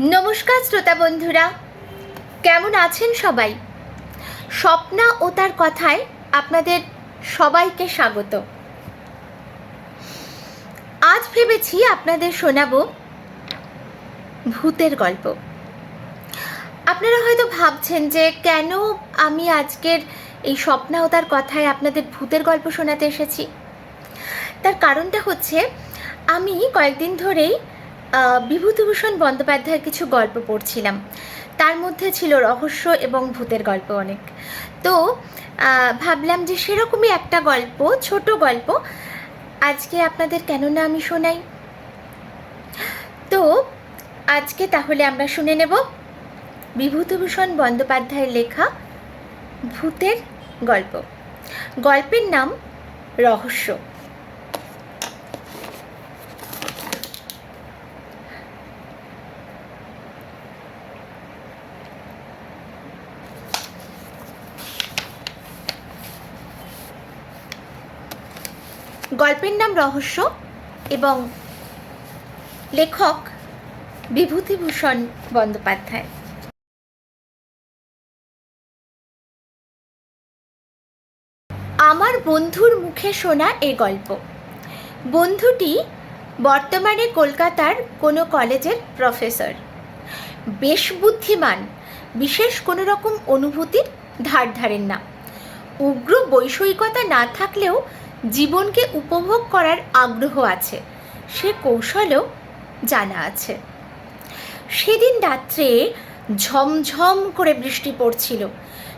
নমস্কার শ্রোতা বন্ধুরা। কেমন আছেন সবাই? স্বপ্না ও তার কথায় আপনাদের সবাইকে স্বাগত। আজ ভেবেছি আপনাদের শোনাবো ভূতের গল্প। আপনারা হয়তো ভাবছেন যে কেন আমি আজকের এই স্বপ্না ও তার কথায় আপনাদের ভূতের গল্প শোনাতে এসেছি? তার কারণটা হচ্ছে, আমি কয়েকদিন ধরেই বিভূতিভূষণ বন্দ্যোপাধ্যায়ের কিছু গল্প পড়ছিলাম। তার মধ্যে ছিল রহস্য এবং ভূতের গল্প অনেক। তো ভাবলাম যে সেরকমই একটা গল্প, ছোট গল্প। আজকে আপনাদের কেন না আমি শোনাই? তো, আজকে তাহলে আমরা শুনে নেব বিভূতিভূষণ বন্দ্যোপাধ্যায়ের লেখা ভূতের গল্প। গল্পের নাম রহস্য। গল্পের নাম রহস্য এবং লেখক বিভূতিভূষণ বন্দ্যোপাধ্যায়। আমার বন্ধুর মুখে শোনা এ গল্প। বন্ধুটি বর্তমানে কলকাতার কোনো কলেজের প্রফেসর। বেশ বুদ্ধিমান, বিশেষ কোনো রকম অনুভূতির ধার ধারেন না। উগ্র বৈষয়িকতা না থাকলেও জীবনকে উপভোগ করার আগ্রহ আছে। সে কৌশলও জানা আছে। সেদিন রাত্রে ঝমঝম করে বৃষ্টি পড়ছিল।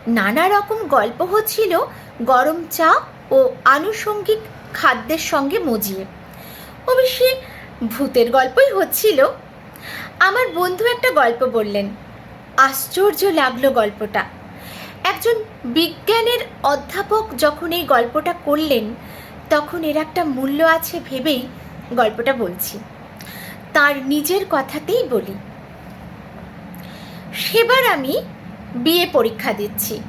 নানা রকম গল্প হচ্ছিল গরম চা ও আনুষঙ্গিক খাদ্যের সঙ্গে মজিয়ে। অবশ্যই ভূতের গল্পই হচ্ছিল। আমার বন্ধু একটা গল্প বললেন। আশ্চর্য লাগল গল্পটা। একজন বিজ্ঞানের অধ্যাপক যখন এই গল্পটা করলেন তখন এর একটা মূল্য আছে ভেবেই গল্পটা বলছি। তার নিজের কথাতেই বলি। সেবার আমি বিএ পরীক্ষা দিচ্ছি।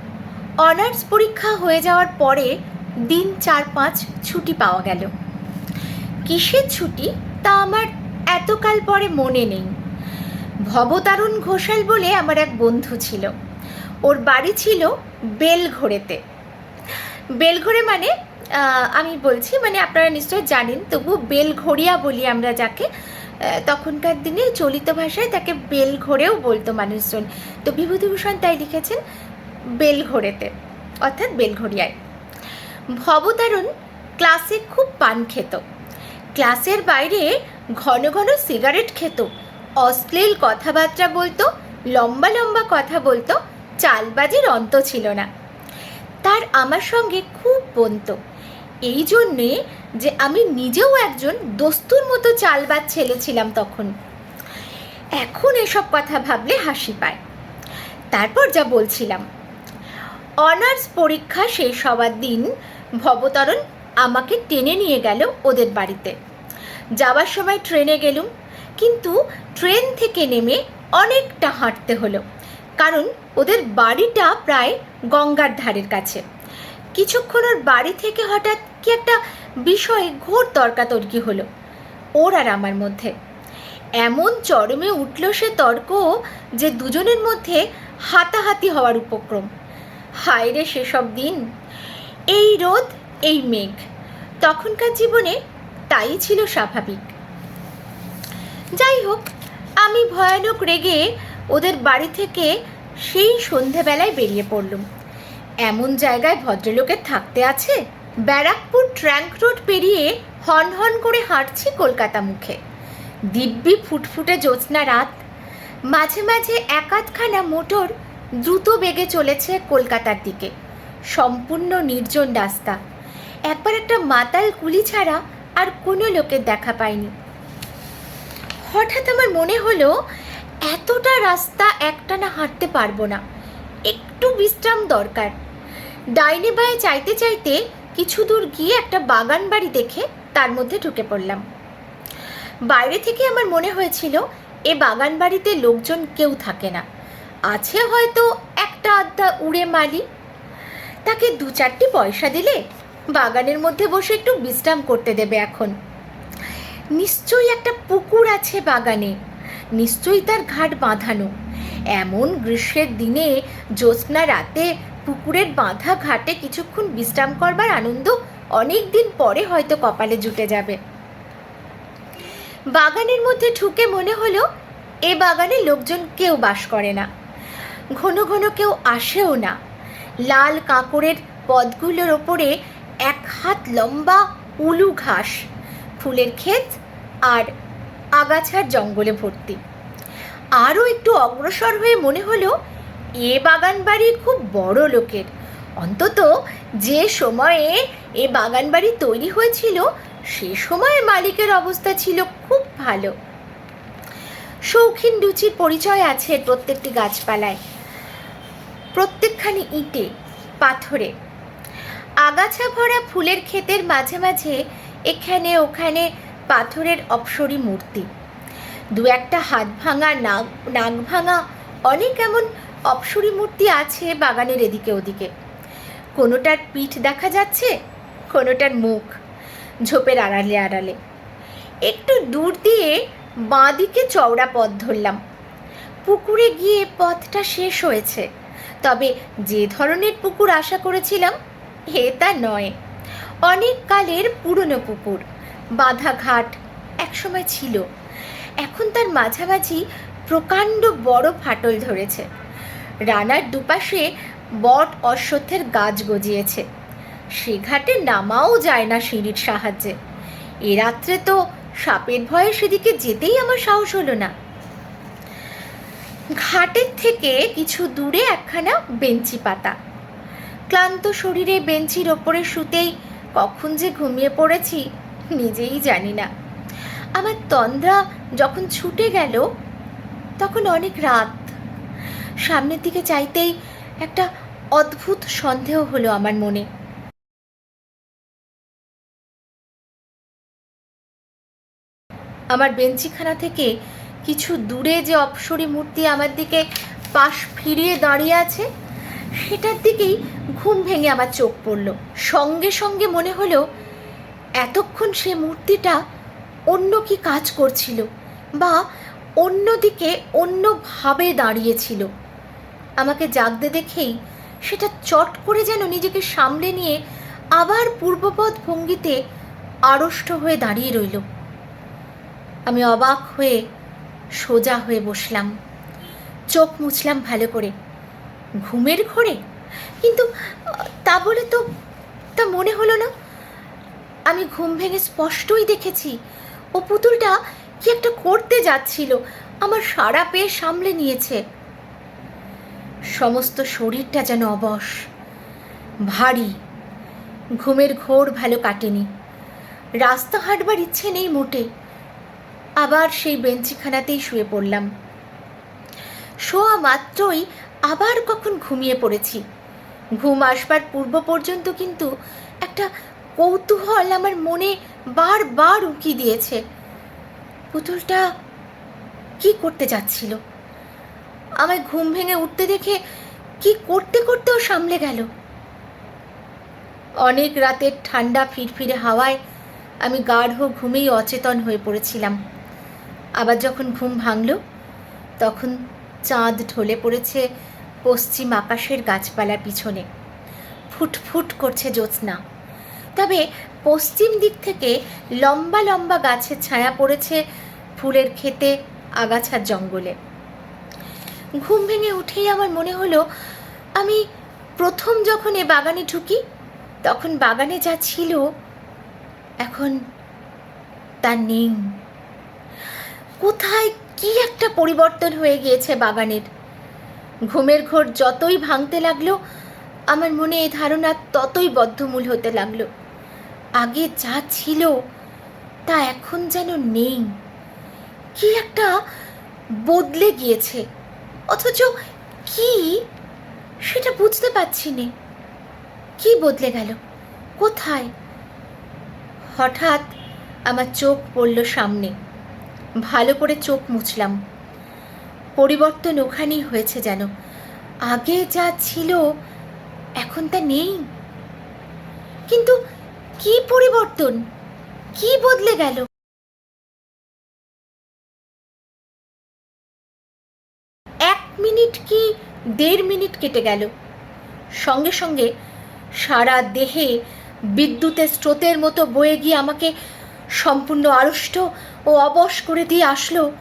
অনার্স পরীক্ষা হয়ে যাওয়ার পরে দিন চার পাঁচ ছুটি পাওয়া গেল। কিসের ছুটি? তা আমার এতকাল পরে মনে নেই। ভবতারুণ ঘোষাল বলে আমার এক বন্ধু ছিল। ওর বাড়ি ছিল বেলঘড়েতে। বেলঘড়ে মানে আমি বলছি মানে আপনারা নিশ্চয়ই জানেন, তবু বেলঘড়িয়া বলি আমরা যাকে। তখনকার দিনে চলিত ভাষায় তাকে বেলঘড়েও বলতো মানুষজন। তো বিভূতিভূষণ তাই লিখেছেন, বেলঘড়েতে, অর্থাৎ বেলঘড়িয়ায়। ভবতারুণ ক্লাসে খুব পান খেত। ক্লাসের বাইরে ঘন ঘন সিগারেট খেত, অশ্লীল কথাবার্তা বলতো, লম্বা লম্বা কথা বলতো, চালবাজির অন্ত ছিল না। তার আমার সঙ্গে খুব বনত এই জন্যে যে আমি নিজেও একজন দস্তুর মতো চালবাজ ছেলে ছিলাম তখন। এখন এসব কথা ভাবলে হাসি পায়। তারপর যা বলছিলাম, অনার্স পরীক্ষা শেষ হওয়ার দিন ভবতরণ আমাকে টেনে নিয়ে গেল ওদের বাড়িতে। যাওয়ার সময় ট্রেনে গেলুম, কিন্তু ট্রেন থেকে নেমে অনেকটা হাঁটতে হলো, কারণ ওদের বাড়িটা প্রায় গঙ্গার ধারের কাছে। কিছুক্ষণ ওর বাড়ি থেকে হঠাৎ কি একটা বিষয়ে ঘোর তর্কাতর্কি হলো, ওর আর আমার মধ্যে। এমন চরমে উঠল সে তর্ক যে দুজনের মধ্যে হাতাহাতি হওয়ার উপক্রম। হায় রে সেসব দিন। এই রোদ, এই মেঘ। তখনকার জীবনে তাই ছিল স্বাভাবিক। যাই হোক আমি ভয়ানক রেগে ওদের বাড়ি থেকে সেই সন্ধেবেলায় বেরিয়ে পড়লুম। এমন জায়গায় ভদ্রলোকের থাকতে আছে? ব্যারাকপুর ট্র্যাঙ্ক রোড পেরিয়ে হন হন করে হাঁটছি কলকাতা মুখে। দিব্যি ফুটফুটে জ্যোৎস্না রাত। মাঝে মাঝে একাধখানা মোটর দ্রুত বেগে চলেছে কলকাতার দিকে। সম্পূর্ণ নির্জন রাস্তা। একবার একটা মাতাল কুলি ছাড়া আর কোনো লোকের দেখা পাইনি। হঠাৎ আমার মনে হলো, এতটা রাস্তা একটানা হাঁটতে পারব না। একটু বিশ্রাম দরকার। ডাইনে বায়ে চাইতে চাইতে কিছু দূর গিয়ে একটা বাগান বাড়ি দেখে তার মধ্যে ঢুকে পড়লাম। বাইরে থেকে আমার মনে হয়েছিল, এ বাগান বাড়িতে লোকজন কেউ থাকে না। আছে হয়তো একটা আধটা উড়ে মালি। তাকে দু চারটি পয়সা দিলে বাগানের মধ্যে বসে একটু বিশ্রাম করতে দেবে এখন। নিশ্চয়ই একটা পুকুর আছে বাগানে। নিশ্চয়ই তার ঘাট বাঁধানো। এমন গ্রীষ্মের দিনে জ্যোৎস্না রাতে পুকুরের বাঁধা ঘাটে কিছুক্ষণ বিশ্রাম করবার আনন্দ অনেক দিন পরে হয়তো কপালে জুটে যাবে। বাগানের মধ্যে ঢুকে মনে হলো, এ বাগানে লোকজন কেউ বাস করে না। ঘন ঘন কেউ আসেও না। লাল কাঁকড়ের পদগুলোর ওপরে এক হাত লম্বা উলু ঘাস, ফুলের ক্ষেত আর আগাছার জঙ্গলে ভর্তি। আরও একটু অগ্রসর হয়ে মনে হলো এ বাগান বাড়ি খুব বড় লোকের। অন্তত যে সময়ে এ বাগান বাড়ি তৈরি হয়েছিল, সে সময়ে মালিকের অবস্থা ছিল খুব ভালো। শৌখিন রুচির পরিচয় আছে প্রত্যেকটি গাছপালায়। প্রত্যেকখানি ইটে, পাথরে। আগাছা ভরা ফুলের ক্ষেতের মাঝে মাঝে এখানে ওখানে পাথরের অপসরী মূর্তি। দু একটা হাত ভাঙা নাক নাক ভাঙা, অনেক এমন অপসরী মূর্তি আছে বাগানের এদিকে ওদিকে। কোনোটার পিঠ দেখা যাচ্ছে, কোনোটার মুখ ঝোপের আড়ালে আড়ালে। একটু দূর দিয়ে বাঁ দিকে চওড়া পথ ধরলাম। পুকুরে গিয়ে পথটা শেষ হয়েছে। তবে যে ধরনের পুকুর আশা করেছিলাম হে তা নয়। অনেক কালের পুরনো পুকুর বাঁধা ঘাট একসময় ছিল। এখন তার মাঝামাঝি প্রকাণ্ড বড় ফাটল ধরেছে। রানার দুপাশে বট অশ্বত্থের গাছ গজিয়েছে। সে ঘাটে নামাও যায় না সিঁড়ির সাহায্যে। এ রাত্রে তো সাপের ভয়ে সেদিকে যেতেই আমার সাহস হলো না। ঘাটের থেকে কিছু দূরে একখানা বেঞ্চি পাতা। ক্লান্ত শরীরে বেঞ্চির ওপরে শুতেই কখন যে ঘুমিয়ে পড়েছি, নিজেই জানি না। আমার তন্দ্রা যখন ছুটে গেল, তখন অনেক রাত সামনের দিকে চাইতেই একটা অদ্ভুত সন্দেহ হলো আমার মনে। আমার বেঞ্চিখানা থেকে কিছু দূরে যে অপসরী মূর্তি আমার দিকে পাশ ফিরিয়ে দাঁড়িয়ে আছে, সেটার দিকেই ঘুম ভেঙে আমার চোখ পড়ল। সঙ্গে সঙ্গে মনে হলো, এতক্ষণ সে মূর্তিটা অন্য কি কাজ করছিল বা অন্যদিকে অন্যভাবে দাঁড়িয়েছিল। আমাকে জাগতে দেখেই সেটা চট করে যেন নিজেকে সামলে নিয়ে আবার পূর্বপদ ভঙ্গিতে আড়ষ্ট হয়ে দাঁড়িয়ে রইল। আমি অবাক হয়ে সোজা হয়ে বসলাম। চোখ মুছলাম ভালো করে। ঘুমের ঘোরে? কিন্তু, তা বলে তো, তা মনে হলো না। আমি ঘুম ভেঙে স্পষ্টই দেখেছি, ও পুতুলটা কি একটা করতে যাচ্ছিল, আমার সারা পেয়ে সামলে নিয়েছে। সমস্ত শরীরটা যেন অবশ। ভারী। ঘুমের ঘোর ভালো কাটেনি। রাস্তা হাঁটবার ইচ্ছে নেই মোটে। আবার সেই বেঞ্চিখানাতেই শুয়ে পড়লাম। শোয়া মাত্রই আবার কখন ঘুমিয়ে পড়েছি। ঘুম আসবার পূর্ব পর্যন্ত কিন্তু একটা কৌতূহল আমার মনে বারবার উঁকি দিয়েছে। পুতুলটা কি করতে যাচ্ছিল? আমায় ঘুম ভেঙে উঠতে দেখে কি করতে করতেও সামলে গেল। অনেক রাতের ঠান্ডা ফিরফিরে হাওয়ায় আমি গাঢ় ঘুমেই অচেতন হয়ে পড়েছিলাম। আবার যখন ঘুম ভাঙল, তখন চাঁদ ঢলে পড়েছে পশ্চিম আকাশের গাছপালার পিছনে। ফুটফুট করছে জ্যোৎস্না। তবে পশ্চিম দিক থেকে লম্বা লম্বা গাছের ছায়া পড়েছে ফুলের ক্ষেতে, আগাছার জঙ্গলে। ঘুম ভেঙে উঠেই আমার মনে হলো, আমি প্রথম যখন এ বাগানে ঢুকি, তখন বাগানে যা ছিল, এখন তা নেই। কোথায় কি একটা পরিবর্তন হয়ে গিয়েছে বাগানের। ঘুমের ঘোর যতই ভাঙতে লাগল, আমার মনে এই ধারণা ততই বদ্ধমূল হতে লাগল। আগে যা ছিল, তা এখন যেন নেই। কি একটা বদলে গিয়েছে। অথচ কি? সেটা বুঝতে পারছি নে। কি বদলে গেল? কোথায়? হঠাৎ আমার চোখ পড়ল সামনে। ভালো করে চোখ মুছলাম। পরিবর্তন ওখানেই হয়েছে যেন। আগে যা ছিল, এখন তা নেই। কিন্তু কি পরিবর্তন? কি বদলে গেল? দেড় মিনিট কেটে গেল। সঙ্গে সঙ্গে সারা দেহে বিদ্যুতের স্রোতের মতো বয়ে গিয়ে আমাকে সম্পূর্ণ আড়ষ্ট ও অবশ করে দিয়ে আসলো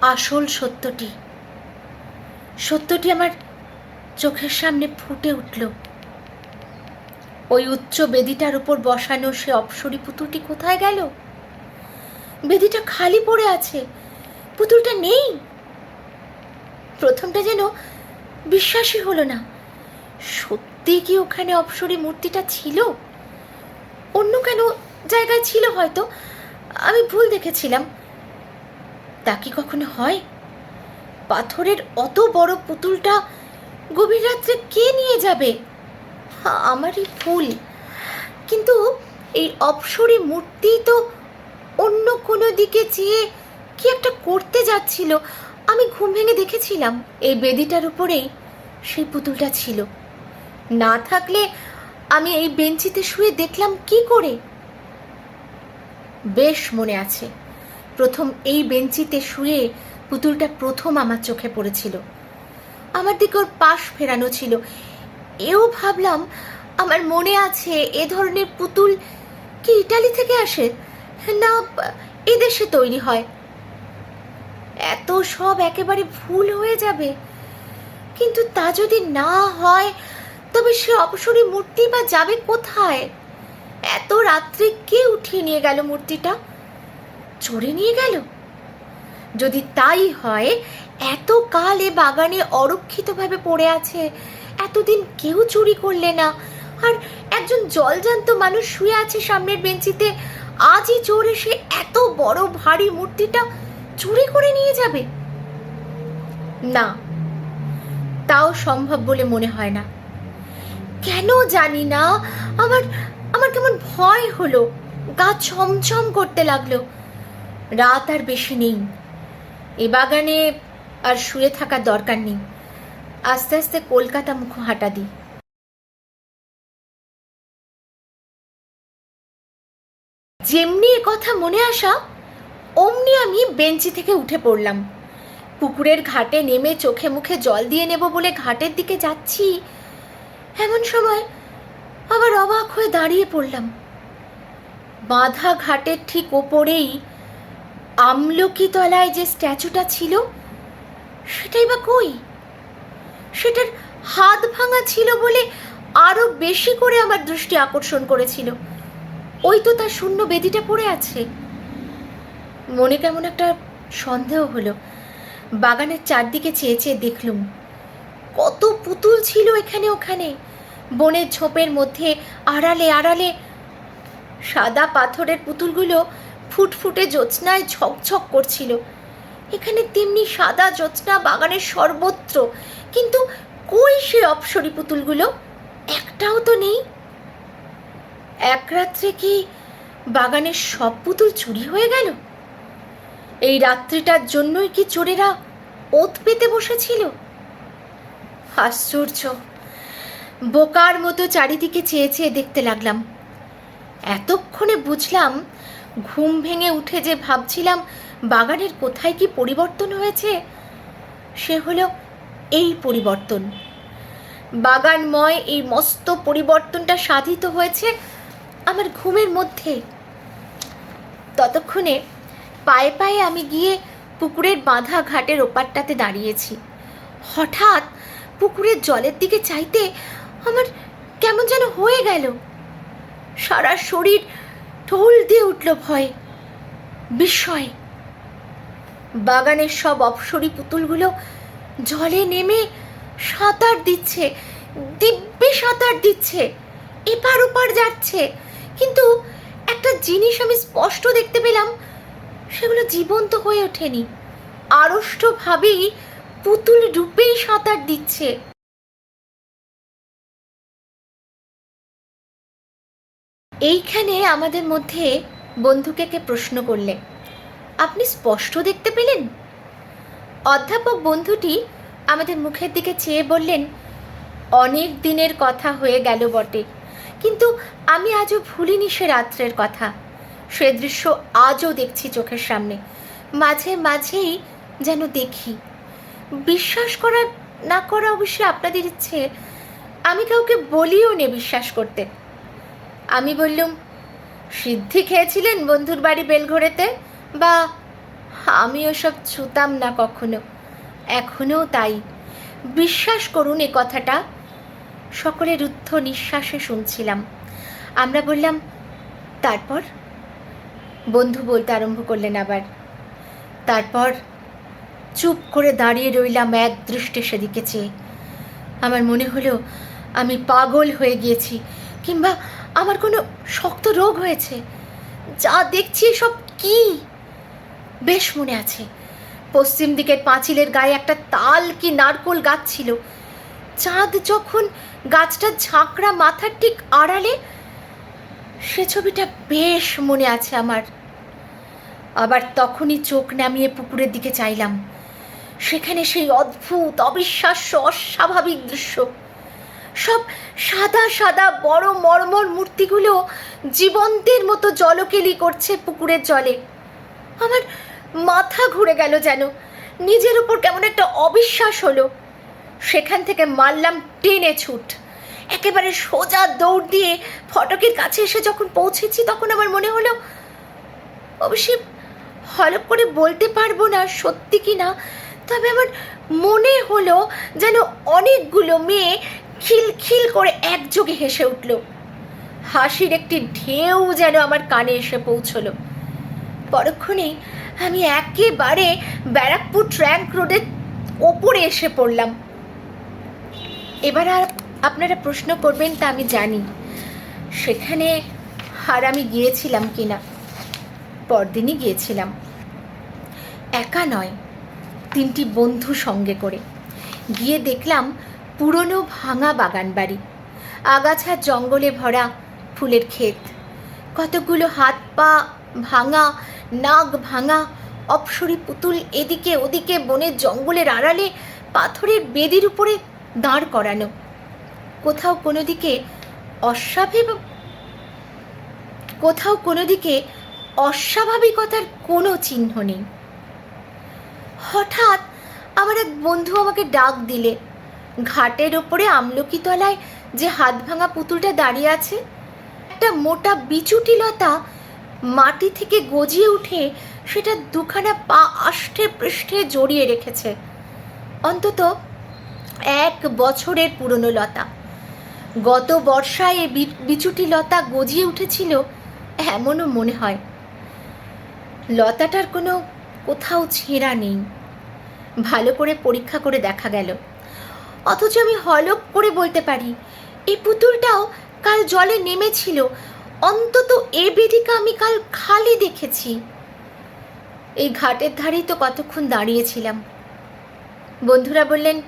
আসল সত্যটি। সত্যটি আমার চোখের সামনে ফুটে উঠল। ওই উচ্চ বেদিটার উপর বসানো সে অপসরী পুতুলটি কোথায় গেল? বেদিটা খালি পড়ে আছে। পুতুলটা নেই। প্রথমটা যেন বিশ্বাসই হলো না। সত্যি কি ওখানে অপসরী মূর্তিটা ছিল? অন্য কেন জায়গায় ছিল হয়তো। আমি ভুল দেখেছিলাম। তা কি কখনো হয়? পাথরের অত বড় পুতুলটা গভীর রাত্রে কে নিয়ে যাবে? আমারই ভুল। কিন্তু এই অপসরী মূর্তি তো অন্য কোনো দিকে চেয়ে কি একটা করতে যাচ্ছিল? আমি ঘুম ভেঙে দেখেছিলাম, এই বেদিটার উপরেই সেই পুতুলটা ছিল। না থাকলে আমি এই বেঞ্চিতে শুয়ে দেখলাম কি করে? বেশ মনে আছে, প্রথম এই বেঞ্চিতে শুয়ে পুতুলটা প্রথম আমার চোখে পড়েছিল। আমার দিকে ওর পাশ ফেরানো ছিল। এও ভাবলাম, আমার মনে আছে এ ধরনের পুতুল কি ইটালি থেকে আসে? না এদেশে তৈরি হয়। এত সব একেবারে ভুল হয়ে যাবে। কিন্তু তা যদি না হয়, তবে সে অপসরী মূর্তি বা যাবে কোথায়? এত রাত্রে কে উঠিয়ে নিয়ে গেল মূর্তিটা? চড়ে নিয়ে গেল? যদি তাই হয় এত কাল এ বাগানে অরক্ষিতভাবে পড়ে আছে, এতদিন কেউ চুরি করলে না। আর একজন জলজান্ত মানুষ শুয়ে আছে সামনের বেঞ্চিতে, আজই চোর এসে এত বড় ভারী মূর্তিটা চুরি করে নিয়ে যাবে? না, তাও সম্ভব বলে মনে হয় না। কেন জানি না, আমার আমার কেমন ভয় হলো, গা ছমছম করতে লাগল। রাত আর বেশি নেই, এ বাগানে আর শুয়ে থাকার দরকার নেই। আস্তে আস্তে কলকাতা মুখ হাঁটা দিই। যেমনি কথা মনে আসা অমনি আমি বেঞ্চি থেকে উঠে পড়লাম। পুকুরের ঘাটে নেমে চোখে মুখে জল দিয়ে নেব বলে ঘাটের দিকে যাচ্ছি, এমন সময় আবার অবাক হয়ে দাঁড়িয়ে পড়লাম। বাঁধা ঘাটের ঠিক ওপরেই আমলকি তলায় যে স্ট্যাচুটা ছিল, সেটাই বা কই? সেটার হাত ভাঙা ছিল বলে আরও বেশি করে আমার দৃষ্টি আকর্ষণ করেছিল। ওই তো তার শূন্য বেদিটা পড়ে আছে। মনে কেমন একটা সন্দেহ হলো। বাগানের চারদিকে চেয়ে চেয়ে দেখলুম, কত পুতুল ছিল এখানে ওখানে। বনের ঝোপের মধ্যে আড়ালে আড়ালে সাদা পাথরের পুতুলগুলো ফুটফুটে জ্যোৎস্নায় ঝকঝক করছিল। এখানে তেমনি সাদা জ্যোৎস্না বাগানের সর্বত্র, কিন্তু কই সে অপসরী পুতুলগুলো? একটাও তো নেই। এক রাত্রে কি বাগানের সব পুতুল চুরি হয়ে গেল? এই রাত্রিটার জন্যই কি চোরেরা ওত পেতে বসেছিল? আশ্চর্য। বোকার মতো চারিদিকে চেয়ে চেয়ে দেখতে লাগলাম। এতক্ষণে বুঝলাম ঘুম ভেঙে উঠে যে ভাবছিলাম বাগানের কোথায় কি পরিবর্তন হয়েছে, সে হলো এই পরিবর্তন। বাগানময় এই মস্ত পরিবর্তনটা সাধিত হয়েছে আমার ঘুমের মধ্যে। ততক্ষণে পায়ে পায়ে আমি গিয়ে পুকুরের বাঁধা ঘাটের ওপারটাতে দাঁড়িয়েছি। হঠাৎ পুকুরের জলের দিকে চাইতে আমার কেমন যেন হয়ে গেল। সারা শরীর ঢোল দিয়ে উঠল ভয়ে। বিস্ময়ে। বাগানের সব অপসরী পুতুলগুলো জলে নেমে সাঁতার দিচ্ছে, দিব্যি সাঁতার দিচ্ছে, এপার ওপার যাচ্ছে। কিন্তু একটা জিনিস আমি স্পষ্ট দেখতে পেলাম সেগুলো জীবন্ত হয়ে ওঠেনি। আড়ষ্টভাবেই পুতুল রূপেই সাঁতার দিচ্ছে। এইখানে আমাদের মধ্যে বন্ধুকে কে প্রশ্ন করলে? আপনি স্পষ্ট দেখতে পেলেন? অধ্যাপক বন্ধুটি আমাদের মুখের দিকে চেয়ে বললেন, অনেক দিনের কথা হয়ে গেল বটে, কিন্তু আমি আজও ভুলিনি সে রাত্রের কথা। সে দৃশ্য আজও দেখছি চোখের সামনে। মাঝে মাঝেই যেন দেখি। বিশ্বাস করা, না করা অবশ্যই আপনাদের ইচ্ছে। আমি কাউকে বলিও নে বিশ্বাস করতে। আমি বললুম, সিদ্ধি খেয়েছিলেন বন্ধুর বাড়ি বেলঘরেতে? বা আমি ওসব ছুতাম না কখনো? এখনও তাই। বিশ্বাস করুন এ কথাটা। সকলে রুদ্ধ নিঃশ্বাসে শুনছিলাম। আমরা বললাম, তারপর? বন্ধু বলতে আরম্ভ করলেন আবার। তারপর চুপ করে দাঁড়িয়ে রইলাম এক দৃষ্টে সেদিকে চেয়ে। আমার মনে হলো আমি পাগল হয়ে গিয়েছি, কিংবা আমার কোনো শক্ত রোগ হয়েছে। যা দেখছি সব কি? বেশ মনে আছে, পশ্চিম দিকের পাঁচিলের গায়ে একটা তাল কি নারকোল গাছ ছিল। চাঁদ যখন গাছটা ঝাঁকড়া মাথার ঠিক আড়ালে, সে ছবিটা বেশ মনে আছে আমার। আবার তখনই চোখ নামিয়ে পুকুরের দিকে চাইলাম। সেখানে সেই অদ্ভুত, অবিশ্বাস্য, অস্বাভাবিক দৃশ্য। সব সাদা সাদা, বড় মর্মর মূর্তিগুলো জীবন্তের মতো জলকেলি করছে পুকুরের জলে। আমার মাথা ঘুরে গেল যেন, নিজের উপর কেমন একটা অবিশ্বাস হলো। সেখান থেকে মারলাম টেনে ছুট। একেবারে সোজা দৌড় দিয়ে ফটকের কাছে এসে যখন পৌঁছেছি, তখন আমার মনে হলো, অবশ্যই হলপ করে বলতে পারব না সত্যি কি না, তবে আমার মনে হলো যেন অনেকগুলো মেয়ে খিলখিল করে একযোগে হেসে উঠল। হাসির একটি ঢেউ যেন আমার কানে এসে পৌঁছলো। পরক্ষণেই আমি একেবারে ব্যারাকপুর ট্র্যাঙ্ক রোডের ওপরে এসে পড়লাম। এবার আর আপনারা প্রশ্ন করবেন তা আমি জানি, সেখানে আর আমি গিয়েছিলাম কিনা পরদিনই গিয়েছিলাম। একা নয়, তিনটি বন্ধু সঙ্গে করে। গিয়ে দেখলাম পুরনো ভাঙা বাগান বাড়ি, আগাছা জঙ্গলে ভরা ফুলের ক্ষেত। কতগুলো হাত পা ভাঙা, নাক ভাঙা, অপসরি পুতুল এদিকে ওদিকে বনের জঙ্গলের আড়ালে পাথরের বেদির উপরে দাঁড় করানো। কোথাও কোনো দিকে অস্বাভাবিক, কোথাও কোনো দিকে অস্বাভাবিকতার কোনো চিহ্ন নেই। হঠাৎ আমার এক বন্ধু আমাকে ডাক দিলে। ঘাটের ওপরে আমলকি তলায় যে হাত ভাঙা পুতুলটা দাঁড়িয়ে আছে, একটা মোটা বিচুটি লতা মাটি থেকে গজিয়ে উঠে সেটা দুখানা পা আষ্টে পৃষ্ঠে জড়িয়ে রেখেছে। অন্তত এক বছরের পুরনো লতা। গত বর্ষায় এ বিচুটি লতা গজিয়ে উঠেছিল, এমনও মনে হয়। লতাটার কোনো কোথাও ছেঁড়া নেই। ভালো করে পরীক্ষা করে দেখা গেল। অথচ আমি হলক করে বলতে পারি, এই পুতুলটাও কাল জলে নেমেছিল। অন্তত এ বেদিকা আমি কাল খালি দেখেছি। এই ঘাটের ধারেই তো কতক্ষণ দাঁড়িয়েছিলাম। বন্ধুরা বললেন,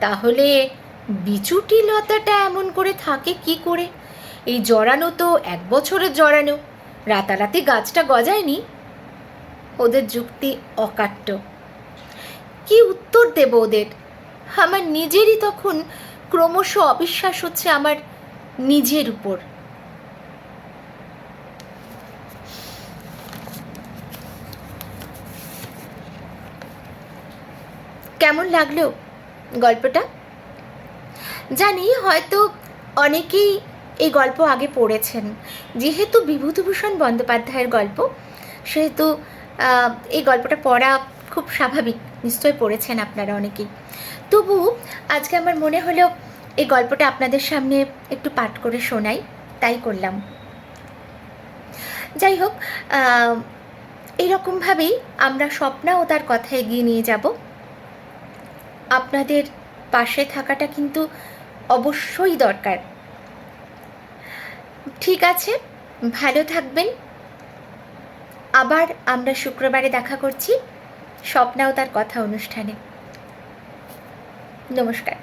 তাহলে বিচুটি লতাটা এমন করে থাকে কি করে? এই জড়ানো তো এক বছরের জড়ানো। রাতারাতি গাছটা গজায়নি? ওদের যুক্তি অকাট্য। কি উত্তর দেব ওদের? আমার নিজেরই তখন ক্রমশ অবিশ্বাস হচ্ছে আমার নিজের উপর। কেমন লাগল গল্পটা? জানি হয়তো অনেকেই এই গল্প আগে পড়েছেন। যেহেতু বিভূতিভূষণ বন্দ্যোপাধ্যায়ের গল্প, সেহেতু এই গল্পটা পড়া খুব স্বাভাবিক। নিশ্চয়ই পড়েছেন আপনারা অনেকেই। তবু আজকে আমার মনে হলো এই গল্পটা আপনাদের সামনে একটু পাঠ করে শোনাই তাই করলাম। যাই হোক আহ, এরকমভাবেই আমরা স্বপ্না ও তার কথা এগিয়ে নিয়ে যাব। আপনাদের পাশে থাকাটা কিন্তু অবশ্যই দরকার। ঠিক আছে ভালো থাকবেন। আবার আমরা শুক্রবারে দেখা করছি স্বপ্নাও তার কথা অনুষ্ঠানে। নমস্কার।